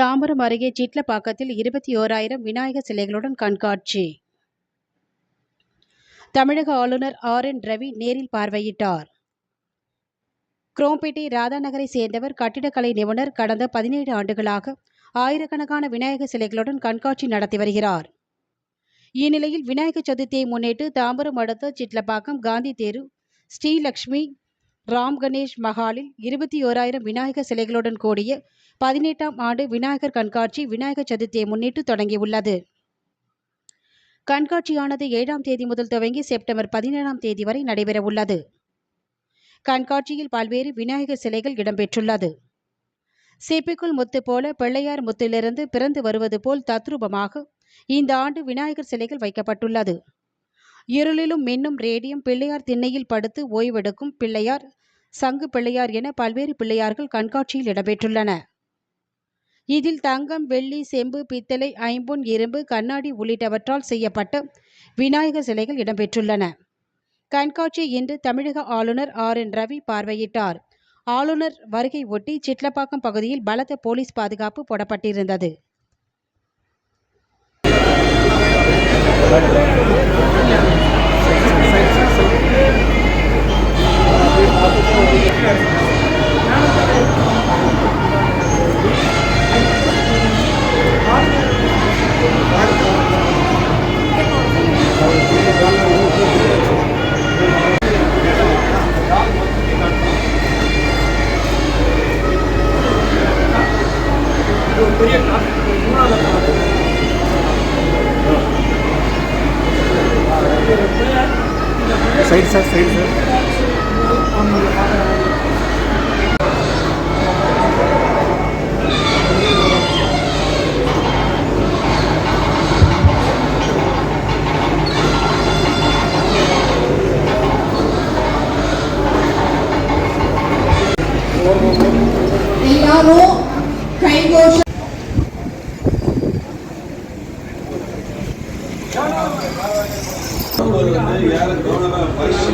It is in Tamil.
தாம்பரம் அருகே சிட்லப்பாக்கத்தில் இருபத்தி ஓராயிரம் விநாயகர் சிலைகளுடன் கண்காட்சி. தமிழக ஆளுநர் ஆர். என். ரவி நேரில் பார்வையிட்டார். குரோம்பேட்டை ராதாநகரை சேர்ந்தவர் கட்டிடக்கலை நிபுணர் கடந்த பதினேழு ஆண்டுகளாக ஆயிரக்கணக்கான விநாயகர் சிலைகளுடன் கண்காட்சி நடத்தி வருகிறார். இந்நிலையில் விநாயகர் சதுர்த்தியை முன்னிட்டு தாம்பரம் அடுத்த சிட்லப்பாக்கம் காந்தி தேரு ஸ்ரீலக்ஷ்மி ராம் கணேஷ் மஹாலில் இருபத்தி ஓராயிரம் விநாயகர் சிலைகளுடன் கூடிய பதினெட்டாம் ஆண்டு விநாயகர் கண்காட்சி விநாயகர் சதுர்த்தியை முன்னிட்டு தொடங்கியுள்ளது. கண்காட்சியானது ஏழாம் தேதி முதல் துவங்கி செப்டம்பர் பதினேழாம் தேதி வரை நடைபெறவுள்ளது. கண்காட்சியில் பல்வேறு விநாயகர் சிலைகள் இடம்பெற்றுள்ளது. சிப்பிக்குள் முத்து போல பிள்ளையார் முத்திலிருந்து பிறந்து வருவது போல் தத்ரூபமாக இந்த ஆண்டு விநாயகர் சிலைகள் வைக்கப்பட்டுள்ளது. இருளிலும் மின்னும் ரேடியம் பிள்ளையார் திண்ணையில் படுத்து ஓய்வெடுக்கும் பிள்ளையார் சங்கு பிள்ளையார் என பல்வேறு பிள்ளையார்கள் கண்காட்சியில் இடம்பெற்றுள்ளன. இதில் தங்கம் வெள்ளி செம்பு பித்தளை ஐம்பொன் இரும்பு கண்ணாடி உள்ளிட்டவற்றால் செய்யப்பட்ட விநாயகர் சிலைகள் இடம்பெற்றுள்ளன. கண்காட்சி இன்று தமிழக ஆளுநர் ஆர். என். ரவி பார்வையிட்டார். ஆளுநர் வருகை ஒட்டி சிட்லப்பாக்கம் பகுதியில் பலத்த போலீஸ் பாதுகாப்பு போடப்பட்டிருந்தது. nada sair sair sair Hello. ஏழை கவனமாக பரிசு